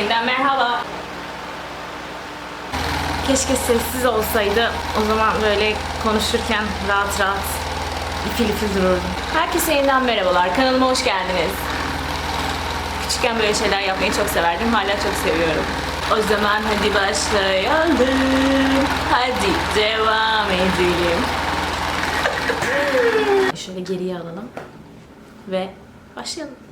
yeniden merhaba. Keşke sessiz olsaydı. O zaman böyle konuşurken rahat rahat ifil ifil dururdum. Herkese yeniden merhabalar. Kanalıma hoş geldiniz. Küçükken böyle şeyler yapmayı çok severdim. Hala çok seviyorum. O zaman hadi başlayalım. Hadi devam edelim. Şöyle geriye alalım. Ve başlayalım.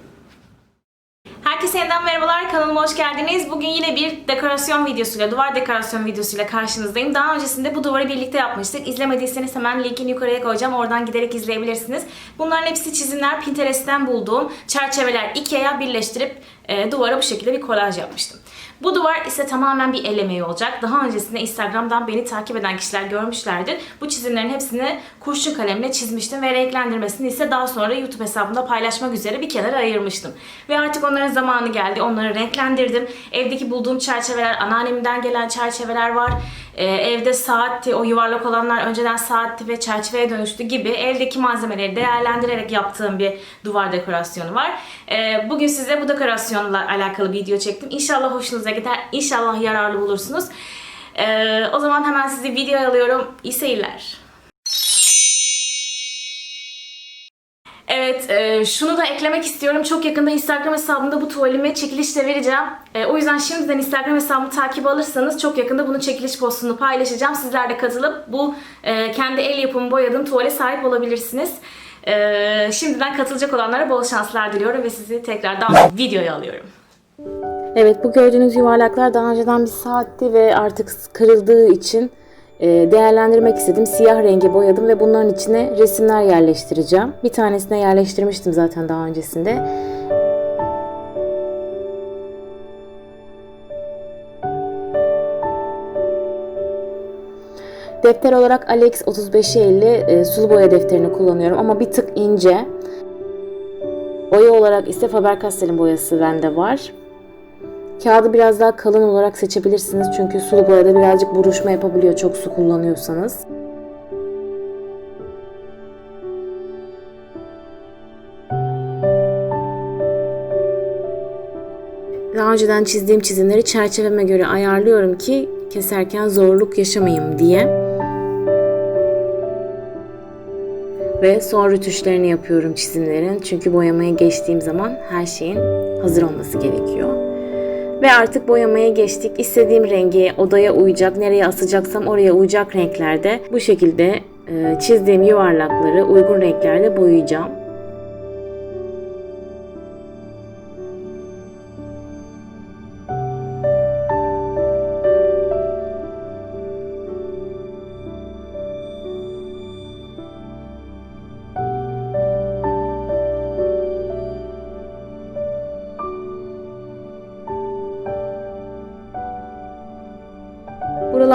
Herkese yeniden merhabalar, kanalıma hoş geldiniz. Bugün yine bir dekorasyon videosuyla, duvar dekorasyon videosuyla karşınızdayım. Daha öncesinde bu duvarı birlikte yapmıştık. İzlemediyseniz hemen linkini yukarıya koyacağım. Oradan giderek izleyebilirsiniz. Bunların hepsi çizimler Pinterest'ten bulduğum çerçeveler Ikea'ya birleştirip e, duvara bu şekilde bir kolaj yapmıştım. Bu duvar ise tamamen bir el emeği olacak. Daha öncesinde Instagram'dan beni takip eden kişiler görmüşlerdir. Bu çizimlerin hepsini kurşun kalemle çizmiştim ve renklendirmesini ise daha sonra YouTube hesabımda paylaşmak üzere bir kenara ayırmıştım. Ve artık onların zamanı geldi. Onları renklendirdim. Evdeki bulduğum çerçeveler, anneannemden gelen çerçeveler var. Ee, evde saatti, o yuvarlak olanlar önceden saatti ve çerçeveye dönüştü gibi evdeki malzemeleri değerlendirerek yaptığım bir duvar dekorasyonu var. Ee, bugün size bu dekorasyonla alakalı bir video çektim. İnşallah hoşunuza gider, İnşallah yararlı bulursunuz. Ee, o zaman hemen sizi videoya alıyorum. İyi seyirler. Evet, e, şunu da eklemek istiyorum. Çok yakında Instagram hesabımda bu tuvalimi çekilişle vereceğim. E, o yüzden şimdiden Instagram hesabımı takip alırsanız çok yakında bunun çekiliş postunu paylaşacağım. Sizler de katılıp bu e, kendi el yapımı boyadığım tuvale sahip olabilirsiniz. E, şimdiden katılacak olanlara bol şanslar diliyorum ve sizi tekrardan videoya alıyorum. Evet bu gördüğünüz yuvarlaklar daha önceden bir saatti ve artık kırıldığı için e, değerlendirmek istedim. Siyah rengi boyadım ve bunların içine resimler yerleştireceğim. Bir tanesine yerleştirmiştim zaten daha öncesinde. Defter olarak Alex 3550 e, sulu boya defterini kullanıyorum ama bir tık ince. Boya olarak ise Faber-Castell'in boyası bende var. Kağıdı biraz daha kalın olarak seçebilirsiniz çünkü sulu boyada birazcık buruşma yapabiliyor çok su kullanıyorsanız. Daha önceden çizdiğim çizimleri çerçeveme göre ayarlıyorum ki keserken zorluk yaşamayayım diye. Ve son rütuşlarını yapıyorum çizimlerin. Çünkü boyamaya geçtiğim zaman her şeyin hazır olması gerekiyor. Ve artık boyamaya geçtik. İstediğim rengi odaya uyacak, nereye asacaksam oraya uyacak renklerde bu şekilde çizdiğim yuvarlakları uygun renklerde boyayacağım.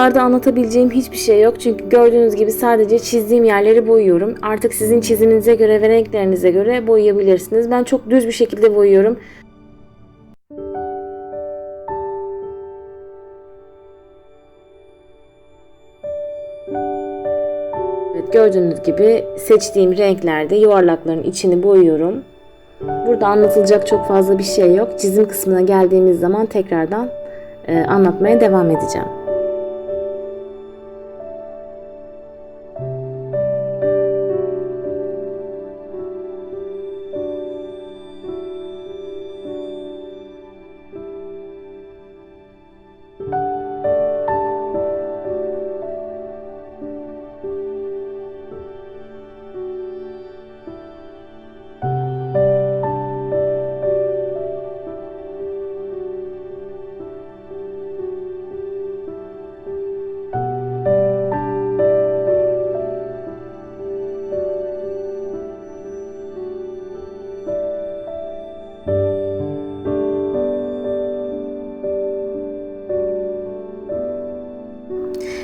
Buralarda anlatabileceğim hiçbir şey yok çünkü gördüğünüz gibi sadece çizdiğim yerleri boyuyorum. Artık sizin çiziminize göre ve renklerinize göre boyayabilirsiniz. Ben çok düz bir şekilde boyuyorum. Evet gördüğünüz gibi seçtiğim renklerde yuvarlakların içini boyuyorum. Burada anlatılacak çok fazla bir şey yok. Çizim kısmına geldiğimiz zaman tekrardan e, anlatmaya devam edeceğim.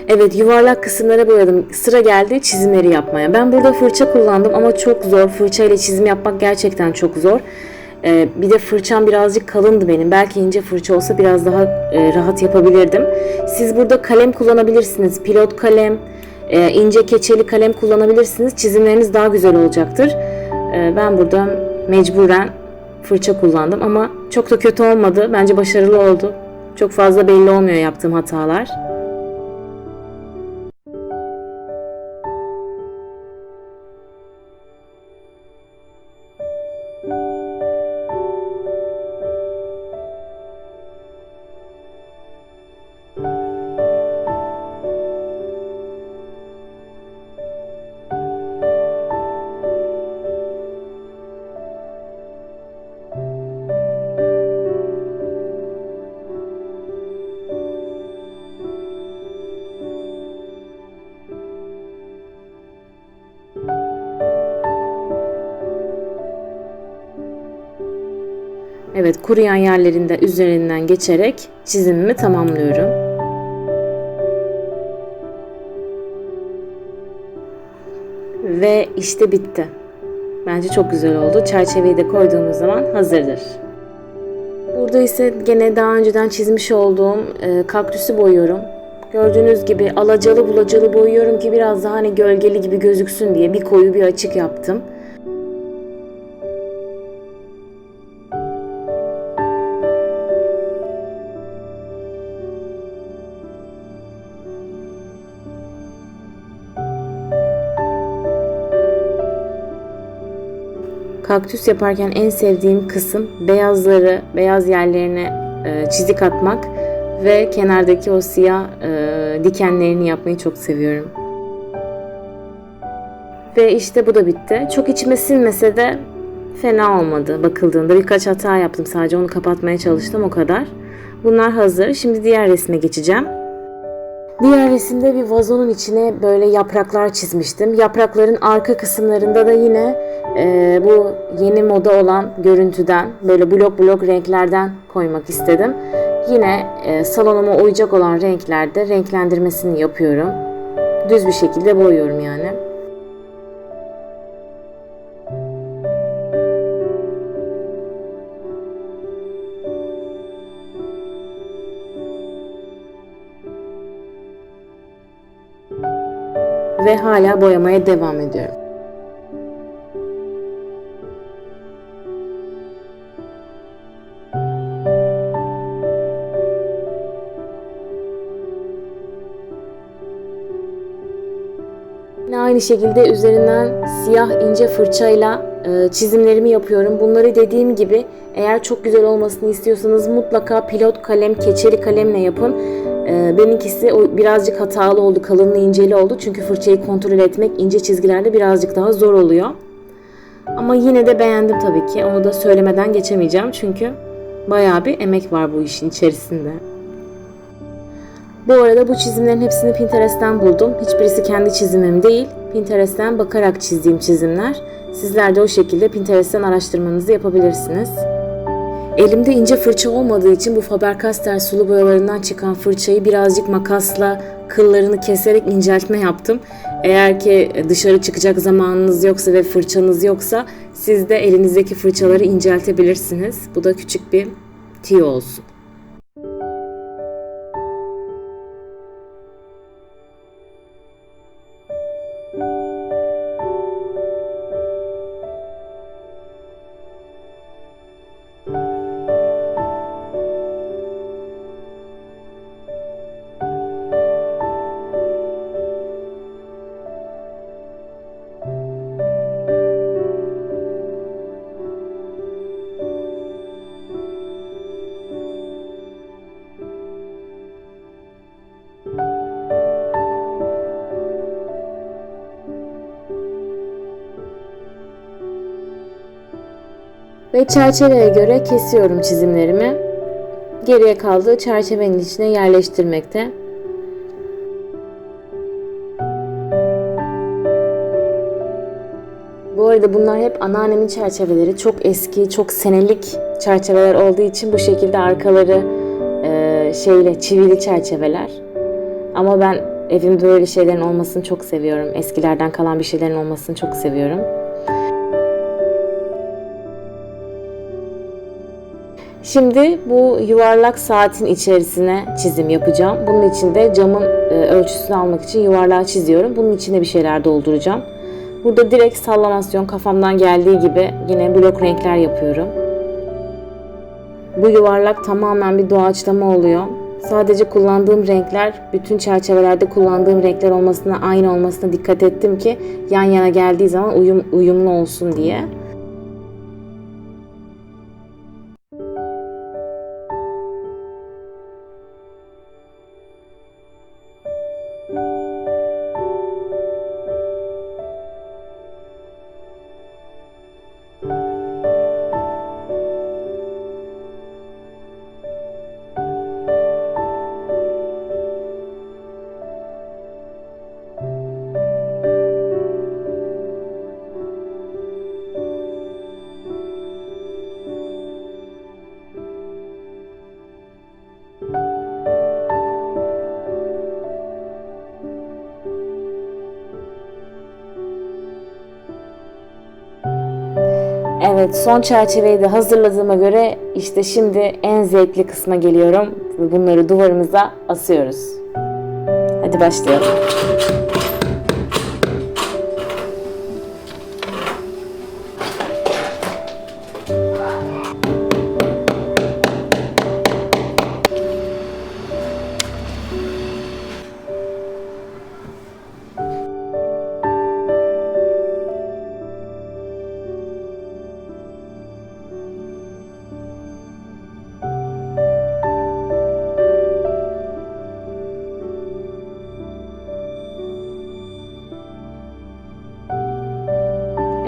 Evet yuvarlak kısımlara boyadım. Sıra geldi çizimleri yapmaya. Ben burada fırça kullandım ama çok zor. Fırça ile çizim yapmak gerçekten çok zor. Ee, bir de fırçam birazcık kalındı benim. Belki ince fırça olsa biraz daha e, rahat yapabilirdim. Siz burada kalem kullanabilirsiniz. Pilot kalem, e, ince keçeli kalem kullanabilirsiniz. Çizimleriniz daha güzel olacaktır. E, ben burada mecburen fırça kullandım ama çok da kötü olmadı. Bence başarılı oldu. Çok fazla belli olmuyor yaptığım hatalar. Evet, kuruyan yerlerinde üzerinden geçerek çizimimi tamamlıyorum. Ve işte bitti. Bence çok güzel oldu. Çerçeveyi de koyduğumuz zaman hazırdır. Burada ise gene daha önceden çizmiş olduğum e, kaktüsü boyuyorum. Gördüğünüz gibi alacalı bulacalı boyuyorum ki biraz daha hani gölgeli gibi gözüksün diye bir koyu bir açık yaptım. Kaktüs yaparken en sevdiğim kısım beyazları, beyaz yerlerine e, çizik atmak ve kenardaki o siyah e, dikenlerini yapmayı çok seviyorum. Ve işte bu da bitti. Çok içime sinmese de fena olmadı bakıldığında. Birkaç hata yaptım sadece onu kapatmaya çalıştım o kadar. Bunlar hazır. Şimdi diğer resme geçeceğim. Diğer resimde bir vazonun içine böyle yapraklar çizmiştim. Yaprakların arka kısımlarında da yine e, bu yeni moda olan görüntüden böyle blok blok renklerden koymak istedim. Yine e, salonuma uyacak olan renklerde renklendirmesini yapıyorum. Düz bir şekilde boyuyorum yani. Ve hala boyamaya devam ediyorum. Aynı şekilde üzerinden siyah ince fırçayla e, çizimlerimi yapıyorum. Bunları dediğim gibi eğer çok güzel olmasını istiyorsanız mutlaka pilot kalem, keçeli kalemle yapın. E, benimkisi birazcık hatalı oldu, kalınlığı inceli oldu. Çünkü fırçayı kontrol etmek ince çizgilerde birazcık daha zor oluyor. Ama yine de beğendim tabii ki. Onu da söylemeden geçemeyeceğim çünkü bayağı bir emek var bu işin içerisinde. Bu arada bu çizimlerin hepsini Pinterest'ten buldum. Hiçbirisi kendi çizimim değil. Pinterest'ten bakarak çizdiğim çizimler. Sizler de o şekilde Pinterest'ten araştırmanızı yapabilirsiniz. Elimde ince fırça olmadığı için bu Faber-Castell sulu boyalarından çıkan fırçayı birazcık makasla kıllarını keserek inceltme yaptım. Eğer ki dışarı çıkacak zamanınız yoksa ve fırçanız yoksa siz de elinizdeki fırçaları inceltebilirsiniz. Bu da küçük bir tüyo olsun. Ve çerçeveye göre kesiyorum çizimlerimi. Geriye kaldığı çerçevenin içine yerleştirmekte. Bu arada bunlar hep anneannemin çerçeveleri. Çok eski, çok senelik çerçeveler olduğu için bu şekilde arkaları e, şeyle çivili çerçeveler. Ama ben evimde böyle şeylerin olmasını çok seviyorum. Eskilerden kalan bir şeylerin olmasını çok seviyorum. Şimdi bu yuvarlak saatin içerisine çizim yapacağım. Bunun için de camın e, ölçüsünü almak için yuvarlağı çiziyorum. Bunun içine bir şeyler dolduracağım. Burada direkt sallamasyon kafamdan geldiği gibi yine blok renkler yapıyorum. Bu yuvarlak tamamen bir doğaçlama oluyor. Sadece kullandığım renkler, bütün çerçevelerde kullandığım renkler olmasına, aynı olmasına dikkat ettim ki yan yana geldiği zaman uyum, uyumlu olsun diye. Evet, son çerçeveyi de hazırladığıma göre işte şimdi en zevkli kısma geliyorum ve bunları duvarımıza asıyoruz. Hadi başlayalım.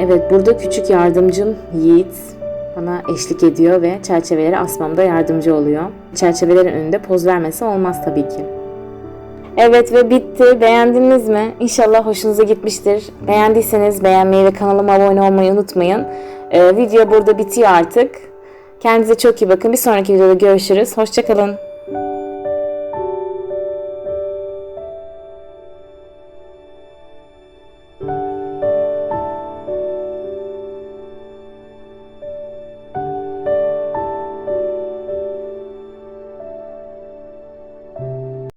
Evet, burada küçük yardımcım Yiğit bana eşlik ediyor ve çerçeveleri asmamda yardımcı oluyor. Çerçevelerin önünde poz vermesi olmaz tabii ki. Evet ve bitti. Beğendiniz mi? İnşallah hoşunuza gitmiştir. Beğendiyseniz beğenmeyi ve kanalıma abone olmayı unutmayın. Ee, video burada bitiyor artık. Kendinize çok iyi bakın. Bir sonraki videoda görüşürüz. Hoşçakalın.